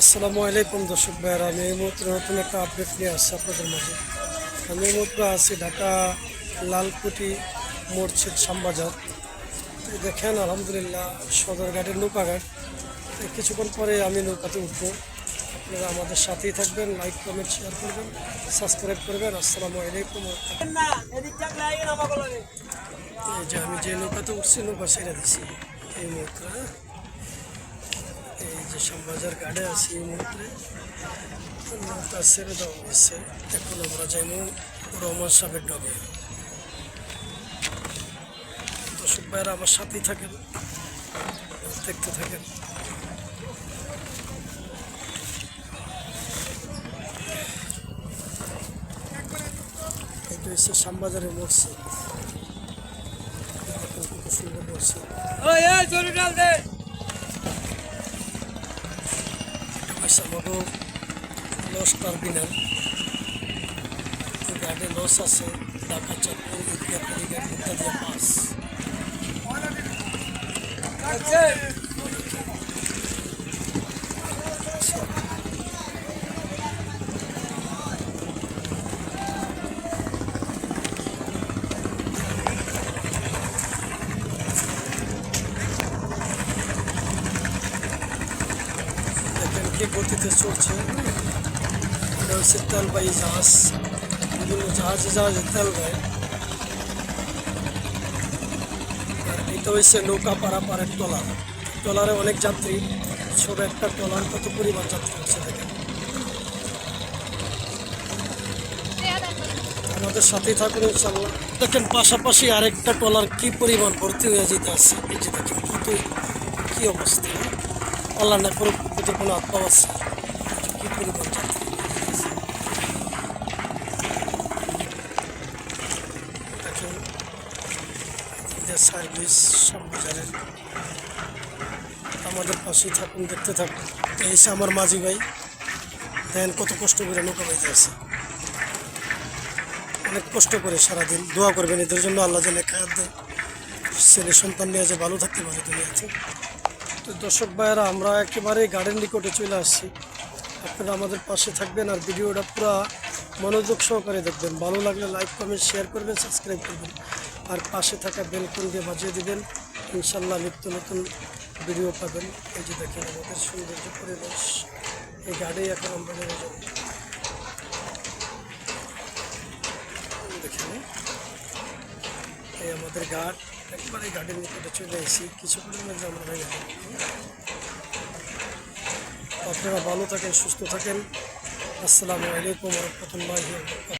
আসসালামু আলাইকুম দর্শক ভাইয়ের, আমি এই মুহূর্তে নতুন একটা আপডেট নিয়ে আসছি আপনাদের মাঝে। আমি এই মুহূর্তে আছি ঢাকা লালকুটি মসজিদ শ্যামবাজার। দেখেন, আলহামদুলিল্লাহ, সদরঘাটের নৌকাঘাট। কিছুক্ষণ পরে আমি নৌকাতে উঠবো। আপনারা আমাদের সাথেই থাকবেন লাইক কমেন্ট শেয়ার করবেন সাবস্ক্রাইব করবেন। আসসালামু আলাইকুম। এই যে আমি যে নৌকাতে উঠছি, নৌকা ছেড়ে দিচ্ছি এই মুহূর্তে হ্যাঁ? শ্যামবাজার গাড়ে আছি এই মুহূর্তে নৌকা ছেড়ে দেওয়া হয়েছে। এখন আমরা যাইব রহমান সাহেবের ডবে দর্শক ভাইরা আমার সাথেই থাকেন, দেখতে থাকেন। এটা হচ্ছে শ্যামবাজারের মসজিদ। সুন্দর মসজিদ। পয়সা মতো লস টার্মিনাল গাড়ি লস আছে ঢাকা চাঁদপুর ইত্যাদি ইত্যাদি বাস কি গতিতে চলছে। এটা হচ্ছে তেলবাহী জাহাজ, বিভিন্ন জাহাজে জাহাজে তেল দেয়। এটা হচ্ছে নৌকা পারাপারের ট্রলার। ট্রলারে অনেক যাত্রী ছোট একটা ট্রলার কত পরিমাণ যাত্রী হচ্ছে আমাদের সাথেই থাকুন দেখেন পাশাপাশি আরেকটা ট্রলার কি পরিমাণ ভর্তি হয়ে যেতে আছে, এই যে দেখেন কত কি অবস্থা। আল্লাহ না করে ভিতরে কোনো আত্মা আছে কি দেখেন ঈদের সার্ভিস সব বাজারের আমাদের পাশেই থাকুন, দেখতে থাকুন। এই আমার মাঝি ভাই, দেখেন কত কষ্ট করে নৌকা বাইতে আছে। অনেক কষ্ট করে সারাদিন। দোয়া করবেন, এদের জন্য আল্লাহ যেন খায়াত দেয় ছেলে সন্তান নিয়ে যে ভালো থাকতে পারে দুনিয়াতে। তো দর্শক ভাইয়েরা, আমরা একেবারে গার্ডেন নিকটে চলে আসছি। আপনারা আমাদের পাশে থাকবেন আর ভিডিওটা পুরো মনোযোগ সহকারে দেখবেন। ভালো লাগলে লাইক, কমেন্ট, শেয়ার করবেন, সাবস্ক্রাইব করবেন। আর পাশে থাকা বেলকন দিয়ে বাজিয়ে দেবেন। ইনশাল্লাহ নিত্য নতুন ভিডিও পাবেন। এই যে দেখেন, আমাদের সৌন্দর্য পরিবেশ। এই গাড়ি এখন আমরা নেমে যাব। দেখেন, এই আমাদের ঘাট একবারে গার্ডেন কেটে চলে এসেছি। কিছুক্ষণের মধ্যে আমরা হয়ে যাব আপনারা ভালো থাকেন, সুস্থ থাকেন। আসসালামু আলাইকুম রহমতুল্লাহ